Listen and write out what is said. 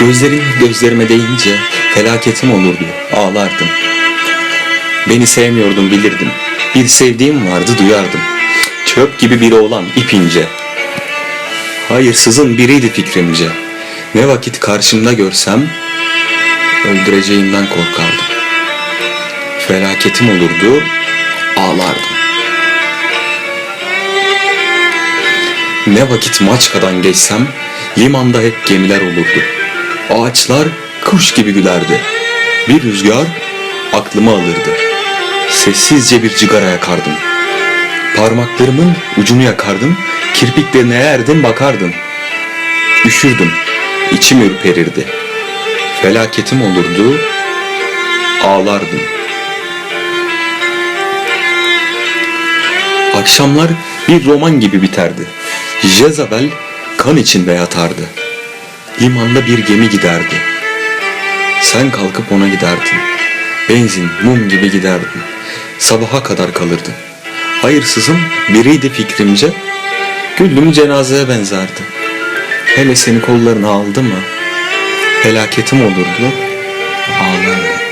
Gözlerin gözlerime değince felaketim olurdu, ağlardım. Beni sevmiyordun bilirdim. Bir sevdiğim vardı duyardım. Çöp gibi bir oğlan ipince. Hayırsızın biriydi fikrimce. Ne vakit karşımda görsem öldüreceğimden korkardım. Felaketim olurdu, ağlardım. Ne vakit Maçka'dan geçsem limanda hep gemiler olurdu. Ağaçlar kuş gibi gülerdi. Bir rüzgar aklımı alırdı. Sessizce bir cigara yakardım. Parmaklarımın ucunu yakardım, kirpiklerine eğerdim bakardım. Üşürdüm, içim ürperirdi. Felaketim olurdu, ağlardım. Akşamlar bir roman gibi biterdi. Jezabel kan içinde yatardı. Limanda bir gemi giderdi. Sen kalkıp ona giderdin. Benzin, mum gibi giderdin. Sabaha kadar kalırdın. Hayırsızın biriydi fikrimce. Güllüm cenazeye benzerdi. Hele seni kollarına aldı mı? Felaketim olurdu. Ağlardı.